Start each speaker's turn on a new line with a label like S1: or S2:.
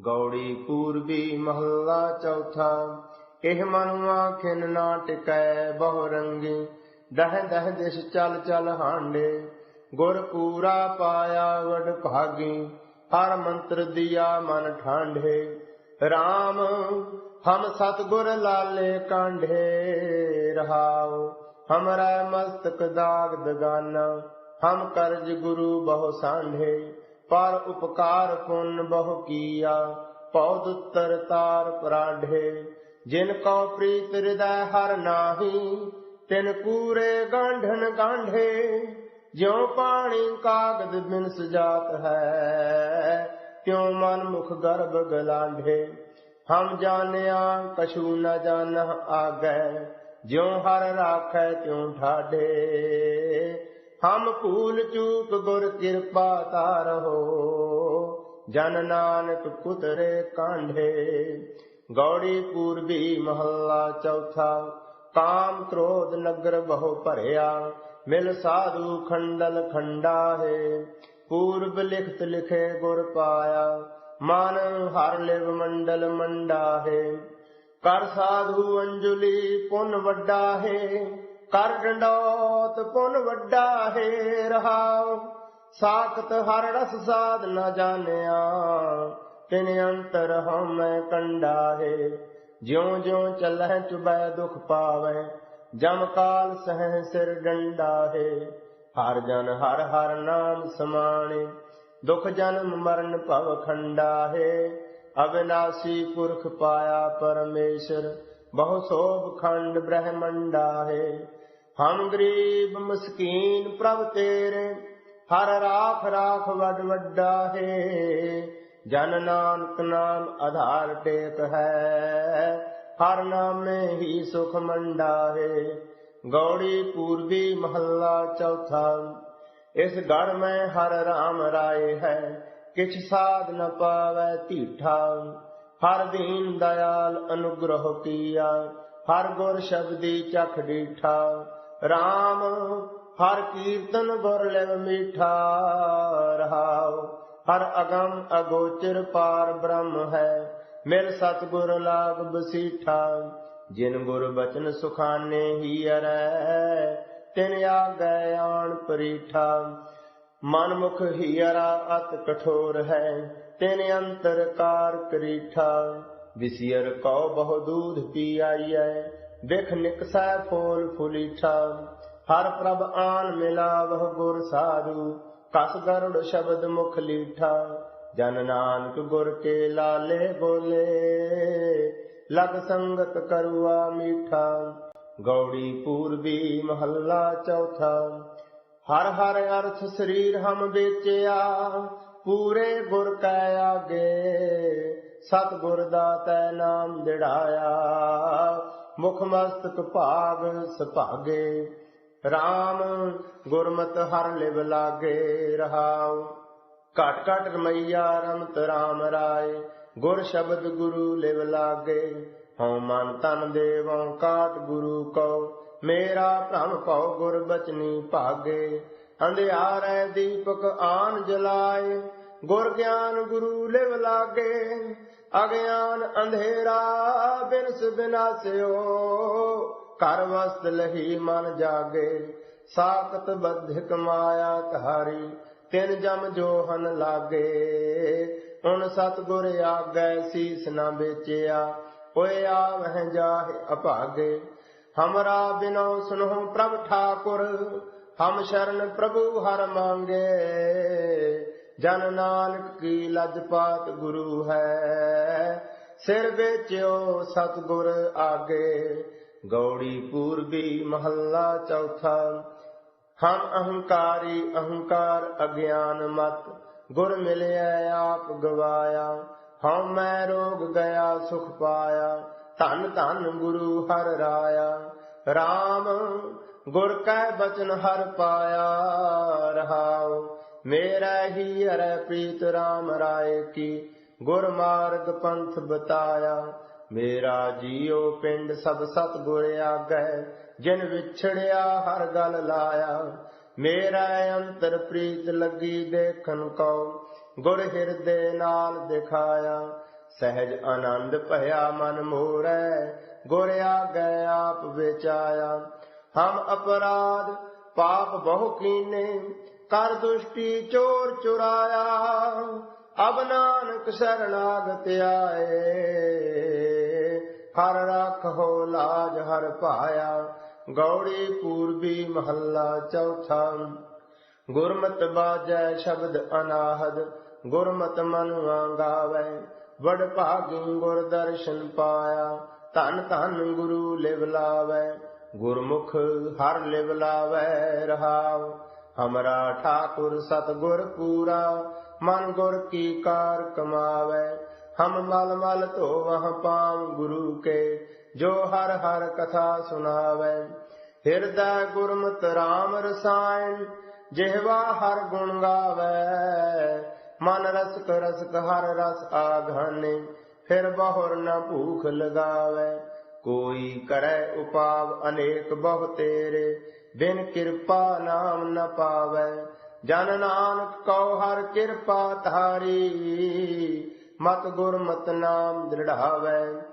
S1: ਗੌੜੀ ਪੂਰਬੀ ਮਹੱਲਾ ਚੌਥਾ। ਇਹ ਮਨੁਆ ਖਿਨ ਨਾ ਟਿਕੈ ਬਹੁ ਰੰਗੀ। ਦਹ ਦਹ ਦਿਸ ਚਲ ਚਲ ਹਾਂਡੇ। ਗੁਰ ਪੂਰਾ ਪਾਇਆ ਵਡ ਭਾਗੀ। ਹਰ ਮੰਤਰ ਦਿਆ ਮਨ ਠਾਂਢੇ RAM ਹਮ ਸਤਗੁਰ ਲਾਲੇ ਕਾਂਢੇ ਰਹਾਓ ਹਮਰਾ ਮਸਤਕ ਦਾਗ ਦਗਾਨਾ। ਹਮ ਕਰਜ ਗੁਰੂ ਬਹੁ ਸਾਂਢੇ। ਪਰ ਉਪਕਾਰ ਪੁੰਨ ਬਹੁ ਕੀਆ ਪੌਦ ਉੱਤਰ ਤਾਰ ਪਰਾਢੇ। ਜਿਨ ਕੋ ਪ੍ਰੀਤ ਹਿਰਦੈ ਹਰ ਨਾਹੀ, ਤਿਨ ਕੂਰੇ ਗਾਂਢਨ ਗਾਂਢੇ। ਜਿਉ ਪਾਣੀ ਕਾਗਦ ਬਿਨ ਸਜਾਤ ਹੈ, ਤਿਉ ਮਨ ਮੁਖ ਗਰਭ ਗਲਾਂਢੇ। ਹਮ ਜਾਣਿਆ ਕਛੂ ਨ ਜਾਣਹ ਆਗੈ, ਜਿਉ ਹਰ ਰਾਖੈ ਤਿਉ ਠਾਢੇ। ਹਮ ਭੂਲ ਚੂਕ ਗੁਰ ਕਿਰਪਾ ਤਾਰਹੋ ਜਨ ਨਾਨਕ ਕੁਤਰੇ ਕਾਂਢੇ। ਗੌੜੀ ਪੂਰਬੀ ਮਹੱਲਾ ਚੌਥਾ। ਕਾਮ ਕ੍ਰੋਧ ਨਗਰ ਬਹੁ ਭਰਿਆ। ਮਿਲ ਸਾਧੂ ਖੰਡਲ ਖੰਡਾ ਹੈ ਪੂਰਬ ਲਿਖਤ ਲਿਖੇ ਗੁਰ ਪਾਇਆ। ਮਨ ਹਰ ਲਿਵ ਮੰਡਲ ਮੰਡਾ ਹੈ ਕਰ ਸਾਧੂ ਅੰਜੁਲੀ ਪੁੰਨ ਵੱਡਾ ਹੈ ਕਰ ਡੰਡੋਤ ਪੁੰਨ ਵੱਡਾ ਹੈ ਰਹਾਉ। ਸਾਖਤ ਹਰ ਰਸ ਸਾਧ ਨ ਜਾਣਿਆ। ਤਿਨ ਅੰਤਰ ਹਮੈ ਕੰਡਾ ਹੈ। ਜਿਉ ਜਿਉ ਚੱਲਹਿ ਚੁਬੈ ਦੁਖ ਪਾਵੈ ਜਮ ਕਾਲ ਸਹਿ ਸਿਰ ਡੰਡਾ ਹੈ। ਹਰ ਜਨ ਹਰ ਹਰ ਨਾਮ ਸਮਾਣੇ, ਦੁਖ ਜਨਮ ਮਰਨ ਭਵ ਖੰਡਾ ਹੈ। ਅਵਿਨਾਸੀ ਪੁਰਖ ਪਾਇਆ ਪਰਮੇਸ਼ਰ, ਬਹੁ ਸੋਭ ਖੰਡ ਬ੍ਰਹਮੰਡਾ ਹੈ। ਹਮ ਗਰੀਬ ਮਸਕੀਨ ਪ੍ਰਭ ਤੇਰੇ, ਹਰ ਰਾਖ ਰਾਖ ਵੱਡ ਵੱਡਾ ਹੈ। ਜਨ ਨਾਨਕ ਨਾਮ ਆਧਾਰ ਟੇਕ ਹੈ, ਹਰ ਨਾਮੇ ਹੀ ਸੁਖ ਮੰਡਾ ਹੈ। ਗੌੜੀ ਪੂਰਬੀ ਮਹੱਲਾ ਚੌਥਾ, ਇਸ ਗੜ ਮੈਂ ਹਰ ਰਾਮ ਰਾਏ ਹੈ। ਕਿਛ ਸਾਧ ਨ ਪਾਵੈ ਧੀਠਾ, ਹਰ ਦੀਨ ਦਇਆਲ ਅਨੁਗ੍ਰਹ ਕੀਆ, ਹਰ ਗੁਰ ਸ਼ਬਦੀ ਚਖ ਡੀਠਾ। RAM ਹਰ ਕੀਰਤਨ ਗੁਰ ਲਿਵ ਮੀਠਾ ਰਹਾਉ। ਹਰ ਅਗੰਮ ਅਗੋਚਰ ਪਾਰ ਬ੍ਰਹਮ ਹੈ, ਮਿਲ ਸਤਗੁਰ ਲਾਗ ਬਸੀਠਾ। ਜਿਨ ਗੁਰ ਬਚਨ ਸੁਖਾਨੇ ਹੀ ਅਰੈ, ਤਿਨ ਆਗੈ ਆਣ ਪਰੀਠਾ। ਮਨ ਮੁਖ ਹੀਰਾ ਅਤ ਕਠੋਰ ਹੈ, ਤਿਨ ਅੰਤਰ ਕਾਰ ਕਰੀਠਾ। ਵਿਸਿਰ ਕਉ ਬਹੁ ਦੂਧ ਪੀ ਆਈਐ ਦੇਖ ਨਿਕਸੈ ਫੋਲ ਫੁਲੀਠਾ ਹਰ ਪ੍ਰਭ ਆਨ ਮਿਲਾਵਹ ਗੁਰ ਸਾਧੂ, ਕਸ ਗਰੁੜ ਸ਼ਬਦ ਮੁਖ ਲੀਠਾ। ਜਨ ਨਾਨਕ ਗੁਰ ਕੇ ਲਾਲੇ ਬੋਲੇ, ਲਗ ਸੰਗਤ ਕਰੁਆ ਮੀਠਾ। ਗੌੜੀ ਪੂਰਬੀ ਮਹੱਲਾ ਚੌਥਾ, ਹਰ ਹਰ ਅਰਥ ਸਰੀਰ ਹਮ ਵੇਚਿਆ, ਪੂਰੇ ਗੁਰ ਕੈ ਆਗੇ ਸਤ ਗੁਰ ਦਾਤੈ ਨਾਮ ਦਿੜਾਇਆ ਮੁਖ ਮਸਤਕ ਭਾਗ ਸੁਭਾਗੇ RAM ਗੁਰਮਤ ਹਰ ਲਿਵ ਲਾਗੇ ਰਹਾਉ। ਘਟ ਘਟ ਰਮਈਆ ਰਮਤ RAM ਰਾਏ, ਗੁਰ ਸ਼ਬਦ ਗੁਰੂ ਲਿਵ ਲਾਗੇ। ਹਉ ਮਨ ਤਨ ਦੇਵਉ ਕਾਟ ਗੁਰੂ ਕਉ, ਮੇਰਾ ਭ੍ਰਮ ਭਉ ਗੁਰ ਬਚਨੀ ਭਾਗੇ। ਅੰਧਿਆਰੈ ਦੀਪਕ ਆਨ ਜਲਾਏ, ਗੁਰ ਗਿਆਨ ਗੁਰੂ ਲਿਵ ਲਾਗੇ। ਅਗਿਆਨ ਅੰਧੇਰਾ ਬਿਨਸ ਬਿਨਾਸਿਓ ਕਰ ਵਸਤ ਲਹੀ ਮਨ ਜਾਗੇ, ਸਾਖਤ ਬੱਧਿਕ ਮਾਇਆ ਧਾਰੀ ਤਿਨ ਜਮ ਜੋਹਨ ਲਾਗੇ। ਹੁਣ ਸਤਗੁਰ ਆਗੈ ਸੀਸ ਨਾ ਵੇਚਿਆ ਹੋਏ ਆਵਹਿ ਜਾਹਿ ਅਭਾਗੇ। ਹਮਰਾ ਬਿਨੋ ਸੁਨਹੁ ਪ੍ਰਭ ਠਾਕੁਰ, ਹਮ ਸ਼ਰਨ ਪ੍ਰਭੂ ਹਰ ਮੰਗੇ। ਜਨ ਨਾਨਕ ਕੀ ਲਜ ਪਾਤ ਗੁਰੂ ਹੈ? ਸਿਰ ਵੇਚਿਓ ਸਤਗੁਰ ਆਗੇ। ਗੌੜੀ ਪੂਰਬੀ ਮਹੱਲਾ ਚੌਥਾ। ਹਮ ਅਹੰਕਾਰੀ ਅਹੰਕਾਰ ਅਗਿਆਨ ਮਤ। ਗੁਰ ਮਿਲਿਆ ਆਪ ਗਵਾਇਆ। ਹਉ ਮੈਂ ਰੋਗ ਗਿਆ ਸੁਖ ਪਾਇਆ। ਧਨ ਧਨ ਗੁਰੂ ਹਰ ਰਾਇਆ। RAM ਗੁਰ ਕੈ ਬਚਨ ਹਰ ਪਾਇਆ। ਰਹਾਉ ਮੇਰਾ ਹੀ ਹਰੈ ਪ੍ਰੀਤ RAM ਰਾਏ ਕੀ ਗੁਰ ਮਾਰਗ ਪੰਥ ਬਤਾਇਆ। ਮੇਰਾ ਜੀਉ ਪਿੰਡ ਸਭ ਸਤ ਗੁਰ ਆਗੈ, ਜਿਨ ਵਿਛੜਿਆ ਹਰ ਗਲ ਲਾਇਆ। ਮੇਰਾ ਅੰਤਰ ਪ੍ਰੀਤ ਲੱਗੀ ਦੇਖਨ ਕਉ ਗੁਰ ਹਿਰਦੇ ਨਾਲ ਦਿਖਾਇਆ। ਸਹਿਜ ਆਨੰਦ ਭਇਆ ਮਨ ਮੋਰੈ, ਗੁਰ ਆਗੇ ਆਪ ਵਿਚਾਇਆ। ਹਮ ਅਪਰਾਧ, ਪਾਪ ਬਹੁ ਕੀਨੇ ਕਰ ਦੁਸ਼ਟੀ ਚੋਰ ਚੁਰਾਇਆ, ਅਬ ਨਾਨਕ ਸ਼ਰਣਾਗਤ ਆਏ। ਹਰ ਰੱਖੋ ਲਾਜ ਹਰ ਭਾਇਆ, ਗੌੜੀ ਪੂਰਬੀ ਮਹੱਲਾ ਚੌਥਾ। ਗੁਰਮਤਿ ਬਾਜੈ ਸ਼ਬਦ ਅਨਾਹਦ, ਗੁਰਮਤਿ ਮਨੁਆ ਗਾਵੇ ਵਡ ਭਾਗੀ ਗੁਰ ਦਰਸ਼ਨ ਪਾਇਆ, ਧਨ ਧਨ ਗੁਰੂ ਲਿਵ ਲਾਵੇ। ਗੁਰਮੁਖ ਹਰ ਲਿਵ ਲਾਵੇ ਰਹਾਉ। ਹਮਰਾ ਠਾਕੁਰ ਸਤਗੁਰ ਪੂਰਾ ਮਨ ਗੁਰ ਕੀ ਕਾਰ ਕਮਾਵੇ ਹਮ ਮਲ ਮਲ ਧੋਵਹ ਪਾਮ ਗੁਰੂ ਕੇ ਜੋ ਹਰ ਹਰ ਕਥਾ ਸੁਨਾਵੇ ਹਿਰਦੈ ਗੁਰਮਤਿ ਰਾਮ ਰਸਾਇਣ ਜਿਹਵਾ ਹਰ ਗੁਣ ਗਾਵੇ ਮਨ ਰਸਕ ਰਸਕ ਹਰ ਰਸ ਆਘਾਨੇ ਫਿਰ ਬਹੁਰ ਨ ਭੂਖ ਲਗਾਵੇ ਕੋਈ ਕਰੈ ਉਪਾਵ ਅਨੇਕ ਬਹੁ ਤੇਰੇ ਬਿਨ ਕਿਰਪਾ ਨਾਮ ਨ ਪਾਵੇ। ਜਨ ਨਾਨਕ ਕਉ ਹਰ ਕਿਰਪਾ ਧਾਰੀ। ਮਤ ਗੁਰਮਤਿ ਨਾਮ ਦ੍ਰਿੜਾਵੇ।